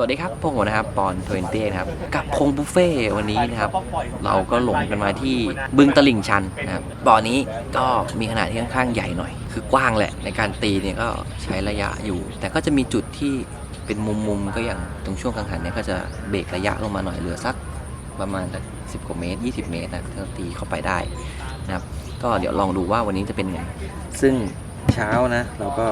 วัสดีครับพวกผมนะครับปอนทเวนตี้นะครับกับพงบุฟเฟ่์วันนี้นะครับเราก็หลงกันมาที่บึงตลิ่งชันนะครับบ่อนี้ก็มีขนาดที่ค่อนข้างใหญ่หน่อย คือกว้างแหละในการตีเนี่ยก็ใช้ระยะอยู่ แต่ก็จะมีจุดที่เป็นมุมๆก็อย่างตรงช่วงกลางหันเนี่ยก็จะเบรกระยะลงมาหน่อยเหลือสักประมาณสิบกว่าเมตร 20 เมตรนะถ้าตีเข้าไปได้นะครับ ก็เดี๋ยวลองดูว่าวันนี้จะเป็นไงซึ่งเช้านะเราก็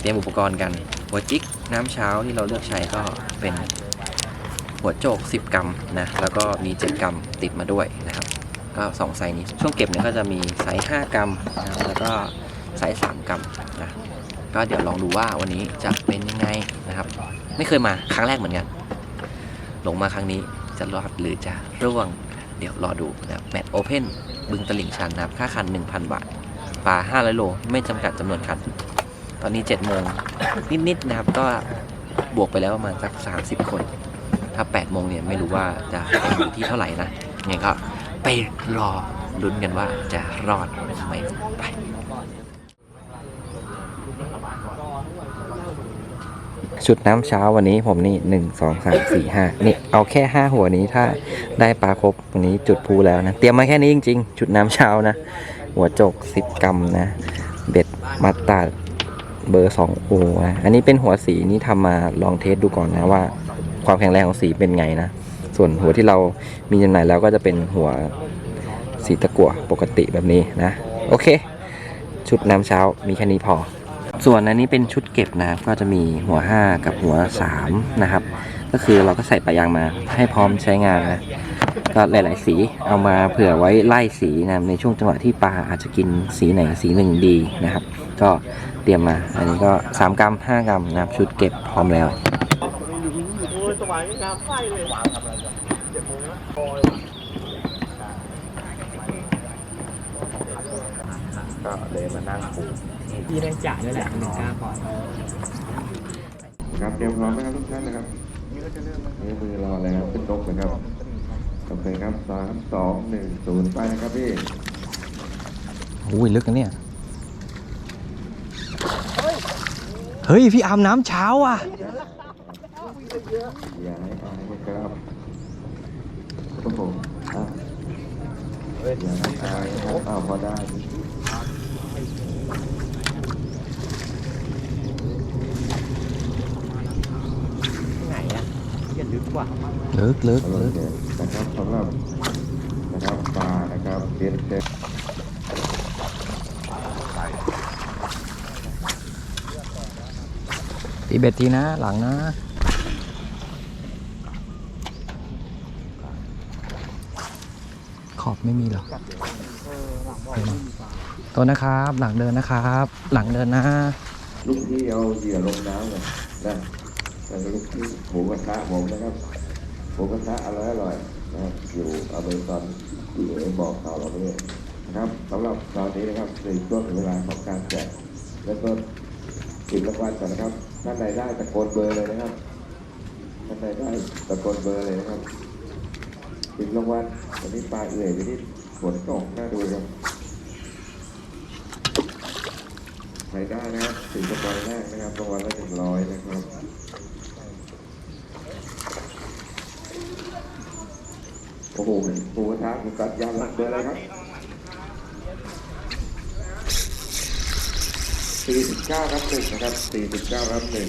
เตรียมอุปกรณ์กันหัวจิก น้ำเช้าที่เราเลือกใช้ก็เป็นหัวโจก 10 กรัมนะ แล้วก็มี 7 กรัมติดมาด้วยนะครับ ก็ 2 ไซส์นี้ ช่วงเก็บเนี่ยก็จะมีไซส์ 5 กรัมนะแล้วก็ไซส์ 3 กรัมนะ ก็เดี๋ยวลองดูว่าวันนี้จะเป็นยังไงนะครับ ไม่เคยมาครั้งแรกเหมือนกัน ลงมาครั้งนี้จะรอดหรือจะร่วง เดี๋ยวรอดูนะครับแมตช์โอเพนบึงตลิ่งชันนะครับ ค่าคัน 1,000 บาทปลา500โล ไม่จำกัดจำนวนคัน ตอนนี้7โมงนิดๆนะครับ ก็บวกไปแล้วประมาณสัก 30 คน ถ้า8โมงเนี่ยไม่รู้ว่าจะไปอยู่ที่เท่าไหร่นะยังไงก็ไปรอลุ้นกันว่าจะรอดไหมไปชุดน้ำเช้าวันนี้ผมนี่หนึ่งสองสามสี่ห้านี่เอาแค่ห้าหัวนี้ถ้าได้ปลาครบวันนี้จุดพูแล้วนะ เตรียมมาแค่นี้จริง ๆ ชุดน้ำเช้านะ หัวจกสิบกรัมนะ เบ็ดมัดตาด เบอร์สองโอนะอันนี้เป็นหัวสีนี่ทำมาลองเทสดูก่อนนะว่า ความแข็งแรงของสีเป็นไงนะ ส่วนหัวที่เรามีจำหน่ายแล้วก็จะเป็นหัวสีตะกั่วปกติแบบนี้นะ โอเค ชุดน้ำเช้ามีแค่นี้พอ ส่วนอันนี้เป็นชุดเก็บนะครับก็จะมีหัว 5 กับหัว 3 นะครับ ก็คือเราก็ใส่ปลายางมาให้พร้อมใช้งานนะ ก็หลาย ๆ สีเอามาเผื่อไว้ไล่สีนะในช่วงจังหวะที่ปลาอาจจะกินสีไหนสีหนึ่งดีนะครับ ก็เตรียมมาอันนี้ก็ 3 กรัม 5 กรัมนะครับชุดเก็บพร้อมแล้วก็เลยมานั่งปูพี่แม่งจ่าด้วยแหละหนึ่งก้าก่อนครับเตรียมพร้อมนะครับทุกท่านนะครับนี่มือรอแล้วขึ้นนกนะครับ โอเคครับสามสองหนึ่งศูนย์ไปนะครับพี่อุ้ยลึกนะเนี่ย เฮ้ย พี่อาบน้ำเช้าอะ อย่าให้อายนะครับครับผมอะอย่าให้อายนะครับอ้าวพอได้ ไหน อะอย่าลึกกว่าลึกลึกสำหรับลึกเด็กนะครับสำหรับนะครับปลานะครับเต็มเต็มตีเบ็ดทีนะ หลังนะขอบไม่มีหรอกตัวนะครับ หลังเดินนะครับ หลังเดินนะ ลูกที่เอาเหยื่อลงน้ำเลยนะ แต่ลูกที่หมูกระทะผมนะครับหมูกระทะอร่อยอร่อยนะครับอยู่อเมซอนที่เอ๋บอกข่าวเราเนี่ยนะครับสำหรับตอนนี้นะครับในช่วงถึงเวลาของการแจกแล้วก็ติดรางวัลก่อนนะครับท่านใดได้ตะโกนเบอร์เลยนะครับท่านใดได้ตะโกนเบอร์เลยนะครับติดรางวัลวันนี้ปลาเอื่อยวันนี้ฝนตกน่าดูครับใครได้นะครับถึงรางวัลแรกนะครับรางวัลละหนึ่งร้อยนะครับ โอ้โหหมูกระทะหมูกัดยางหลักเบอร์อะไรครับสี่สิบเก้ารับหนึ่งนะครับสี่สิบเก้ารับหนึ่ง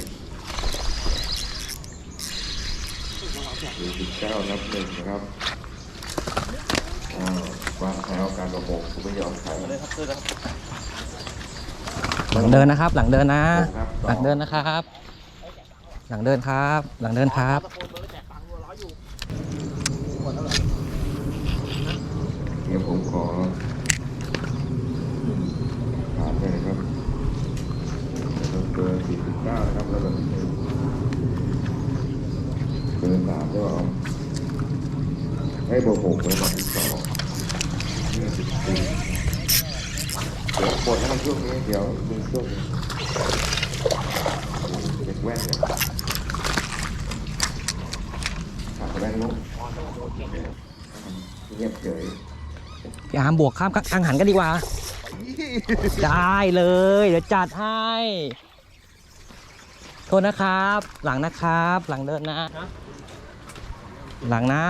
สี่สิบเก้ารับหนึ่งนะครับวางแถวการประมงคุณไม่ยอมขายหลังเดินนะครับ หลังเดินนะ หลังเดินนะครับ หลังเดินครับ หลังเดินครับ ดี๋ยวผมขอถามเลยนะครับเบอร์สี่สิบเก้านะครับแล้วก็เบอร์สามก็เอาให้เบอร์หกเบอร์มาที่สองยี่สิบสี่เดี๋ยวหมดแล้วในช่วงนี้เดี๋ยวมีช่วงนี้เด็กแว่นเนี่ยขาดแว่นลุกเงียบเฉย พี่อาร์มบวกข้ามกังหันกันดีกว่า ได้เลย เดี๋ยวจัดให้ โทษนะครับ หลังนะครับ หลังเดินนะ หลังนะ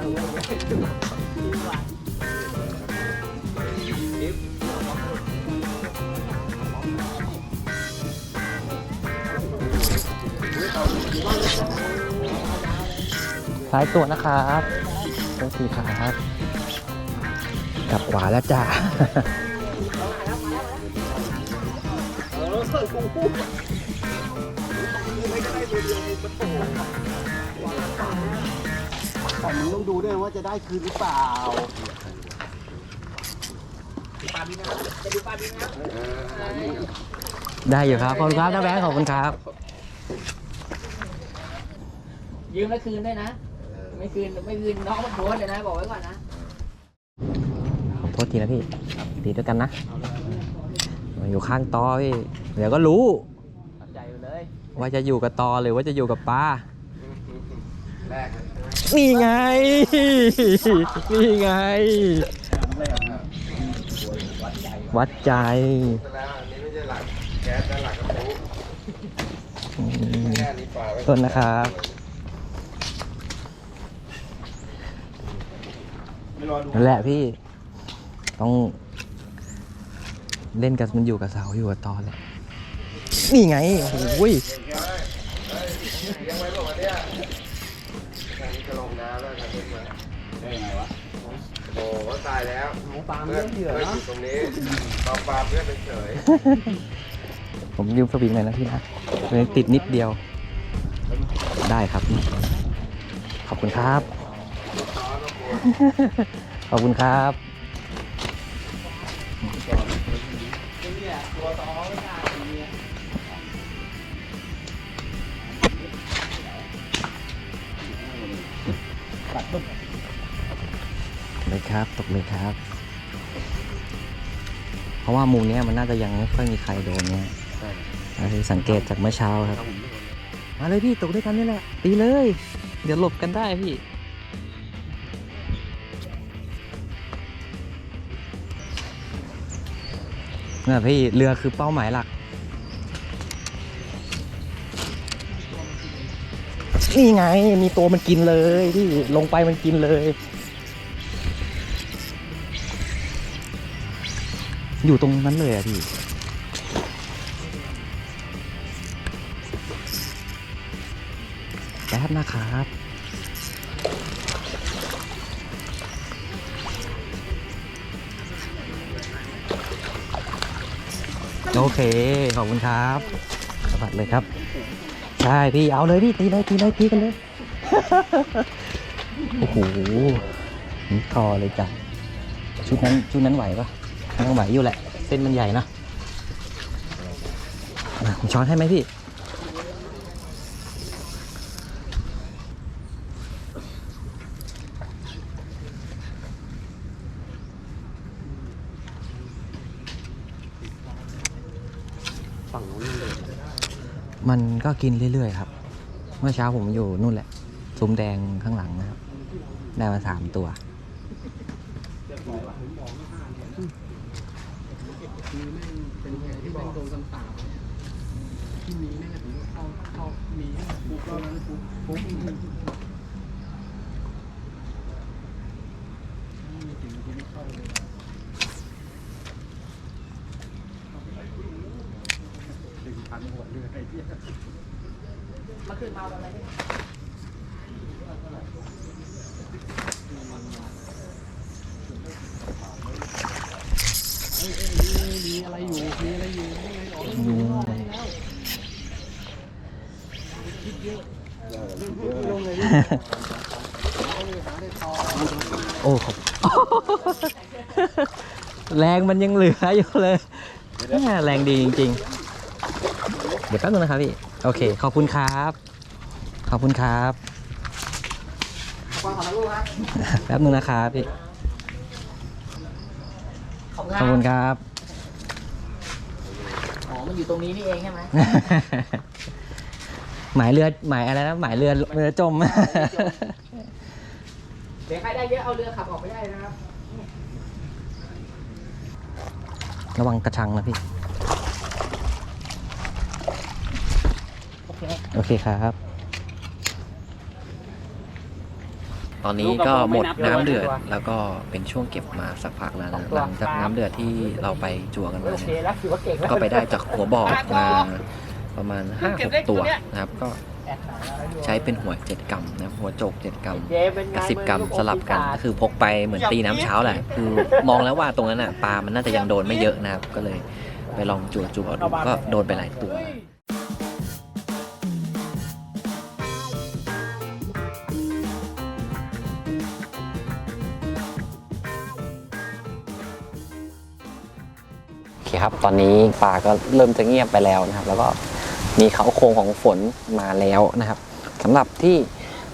ซ้ายตัวนะครับโทษทีครับกลับขวาแล้วจ้า แต่มึงต้องดูด้วยว่าจะได้คืนหรือเปล่าได้อยู่ครับ ขอบคุณครับน้าแบงค์ขอบคุณครับ ยืมแล้วคืนด้วยนะ ไม่คืนไม่คืนน้องมันโพสต์เลยนะ บอกไว้ก่อนนะขอโทษทีนะพี่ตีด้วยกันนะ อยู่ข้างตอพี่เดี๋ยวก็รู้ใจไปเลยว่าจะอยู่กับตอหรือว่าจะอยู่กับปลา นี่ไง นี่ไง วัดใจแต้นนะครับ นั่นแหละพี่ ต้องเล่นกับมันอยู่กับเสาอยู่กับตอแหละนี่ไง โอ้ย ได้ไงวะโอ้โหตายแล้วหมูปลาเรื่องเหยื่อพื่นเนาะยู่ตรงนี้ปลาปลาเพื่อนเป็นเฉยผมยืมสวิงหน่อยนะพี่นะเลยติดนิดเดียว ได้ครับ ขอบคุณครับ ขอบคุณครับ เลยครับ ตกเลยครับ เพราะว่ามุมเนี้ยมันน่าจะยังไม่ค่อยมีใครโดนเนี่ยอันนี้สังเกตจากเมื่อเช้าครับ มาเลยพี่ตกด้วยกันนี่แหละ ตีเลย เดี๋ยวหลบกันได้พี่ น่ะพี่เรือคือเป้าหมายหลัก นี่ไงมีตัวมันกินเลยพี่ลงไปมันกินเลย อยู่ตรงนั้นเลยอะพี่ แป๊บนะครับ โอเค ขอบคุณครับสวัสดีเลยครับ ใช่ พี่ เอาเลยพี่ตีเลยตีเลยตีกันเลย โอ้โหนี่คอเลยจ้ะชุดนั้น ชุดนั้นไหวปะ มันต้องไหวอยู่แหละ เส้นมันใหญ่นะมาผมช้อนให้ไหมพี่ ฝั่งนู้นเลยมันก็กินเรื่อยๆครับ เมื่อเช้าผมอยู่นู่นแหละซุ้มแดงข้างหลังนะครับ ได้มาสามตัว โดนกันตามาเข้าเข้ามีฟุ๊กแล้วนะฟุ๊กฟุ๊กหนึ่งพันหัวเรื่องไอ้เจี๊ยบมันคืนเมาอะไรมีอะไรอยู่ มีอะไรอยู่นี่ไงออกลงเลยดิ โอ้ครับ แรงมันยังเหลืออยู่เลยแม่แรงดีจริง ๆ เดี๋ยวแป๊บนึงนะครับพี่โอเค ขอบคุณครับ ขอบคุณครับขอบคุณครับลูกครับแป๊บนึงนะครับพี่ขอบคุณขอบคุณคครับรับอ๋อมันอยู่ตรงนี้นี่เองใช่ไหมหมายเรือหมายอะไรนะหมายเรือเรือจมเดี๋ยวใครได้เยอะเอาเรือขับออกไปได้นะครับ ระวังกระชังนะพี่โอเคโอเคครับ ตอนนี้ก็หมดน้ำเดือดแล้วก็เป็นช่วงเก็บมาสักพักแล้วนะหลังจากน้ำเดือดที่เราไปจั่วกันมาโอเคเนี่ยแล้วถือว่าเก่งแล้วก็ไปได้จากหัวบ่อมา ประมาณ5้าหกตัวนะครับ ก็ใช้เป็นหัว7กรัมนะครับหัวโจก7กรัมเจ๊เป็นไงกับสิบกรัมมือสลับกันก็คือพกไปเหมือนตีน้ำเช้าแหละคือมองแล้วว่าตรงนั้นอะปลามันน่าจะยังโดนไม่เยอะนะครับ ก็เลยไปลองจั่วจั่วๆดูก็โดนไปหลายตัวโอเคครับ ตอนนี้ปลาก็เริ่มจะเงียบไปแล้วนะครับ แล้วก็ มีเขาโครงของฝนมาแล้วนะครับสำหรับที่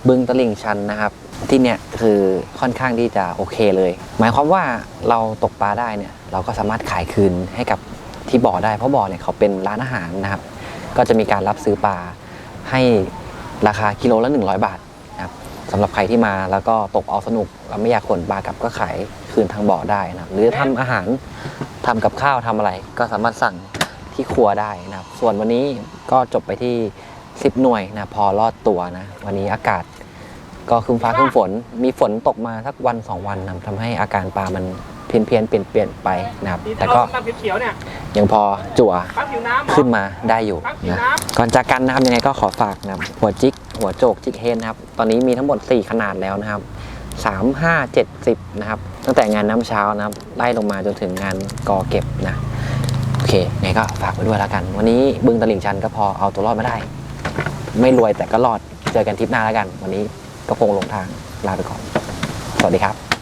บึงตลิ่งชันนะครับ ที่เนี่ยคือค่อนข้างที่จะโอเคเลย หมายความว่าเราตกปลาได้เนี่ยเราก็สามารถขายคืนให้กับที่บ่อได้เพราะบ่อเนี่ยเขาเป็นร้านอาหารนะครับ ก็จะมีการรับซื้อปลาให้ราคากิโลละ 100 บาทนะครับสำหรับใครที่มาแล้วก็ตกเอาสนุกแล้วไม่อยากขนปลากลับก็ขายคืนทางบ่อได้นะครับ หรือทำอาหารทำกับข้าวทำอะไรก็สามารถสั่ง ที่ครัวได้นะครับ ส่วนวันนี้ก็จบไปที่ 10 หน่วยนะพอรอดตัวนะ วันนี้อากาศก็ครึ้มฟ้าครึ้มฝน มีฝนตกมาสักวัน2วันนะทำให้อาการปลามันเพี้ยนเพียนๆเปลี่ยนเปลี่ยนๆไปนะครับ แต่ก็ปั๊บเขียวๆเนี่ยยังพอจั่วปั๊บผิวน้ำเหรอขึ้นมาได้อยู่ปั๊บผิวนะน้ก่อนจากกันนะครับยังไงก็ขอฝากนะครับหัวจิก หัวโจกจิกเฮนนะครับ ตอนนี้มีทั้งหมด 4 ขนาดแล้วนะครับ 3 5 7 10 นะครับ ตั้งแต่งานน้ำเช้านะครับไล่ลงมาจนถึงงานกอเก็บนะโอ เคไงก็ฝากไว้ด้วยแล้วกัน วันนี้บึงตลิ่งชันก็พอเอาตัวรอดมาได้ ไม่รวยแต่ก็รอด เจอกันทริปหน้าแล้วกัน วันนี้ก็คงลงทางลาไปก่อน สวัสดีครับ